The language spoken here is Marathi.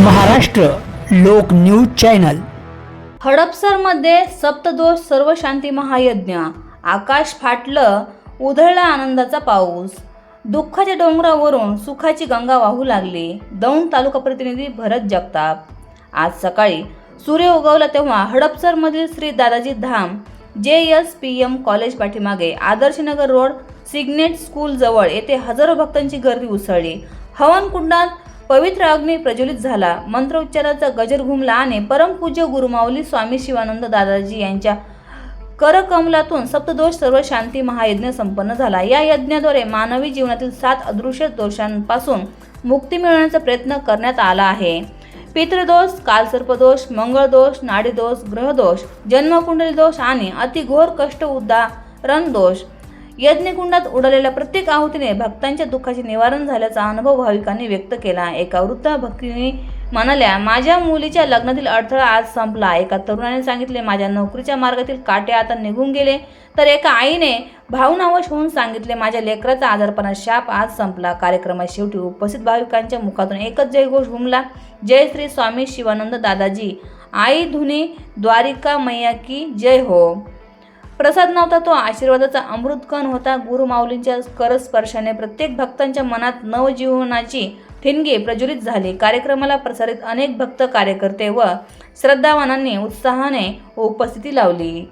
महाराष्ट्र लोक न्यूज चॅनल. हडपसरमध्ये सप्तदोष सर्व शांती महायज्ञ. आकाश फाटलं उधळला आनंदाचा पाऊस. दुःखाच्या डोंगरावरून सुखाची गंगा वाहू लागली. दौंड तालुका प्रतिनिधी भरत जगताप. आज सकाळी सूर्य उगवला तेव्हा हडपसरमधील श्री दादाजी धाम जे एस पी एम कॉलेज पाठीमागे आदर्शनगर रोड सिग्नेट स्कूल जवळ येथे हजारो भक्तांची गर्दी उसळली. हवनकुंडात पवित्र अग्नी प्रज्वलित झाला. मंत्रोच्चाराचा गजर घुमला आणि परमपूज्य गुरुमाऊली स्वामी शिवानंद दादाजी यांच्या करकमलातून सप्तदोष सर्व शांती महायज्ञ संपन्न झाला. या यज्ञाद्वारे मानवी जीवनातील सात अदृश्य दोषांपासून मुक्ती मिळवण्याचा प्रयत्न करण्यात आला आहे. पितृदोष कालसर्पदोष मंगळदोष नाडीदोष ग्रहदोष जन्मकुंडली दोष आणि अतिघोर कष्ट उदाहरण दोष यज्ञकुंडात उडालेल्या प्रत्येक आहुतीने भक्तांच्या दुःखाचे निवारण झाल्याचा अनुभव भाविकांनी व्यक्त केला. एका वृद्ध भक्तीने म्हणाल्या माझ्या मुलीच्या लग्नातील अडथळा आज संपला. एका तरुणाने सांगितले माझ्या नोकरीच्या मार्गातील काटे आता निघून गेले तर एका आईने भावनावश होऊन सांगितले माझ्या लेकराचा आजारपणा शाप आज संपला. कार्यक्रमात शेवटी उपस्थित भाविकांच्या मुखातून एकच जयघोष घुमला. जय श्री स्वामी शिवानंद दादाजी. आई धुनी द्वारिका मैया की जय हो. प्रसाद नव्हता तो आशीर्वादाचा अमृतकण होता. गुरुमाऊलींच्या करस्पर्शाने प्रत्येक भक्तांच्या मनात नवजीवनाची ठिणगी प्रज्वलित झाली. कार्यक्रमाला प्रसारित अनेक भक्त कार्यकर्ते व श्रद्धावानांनी उत्साहाने उपस्थिती लावली.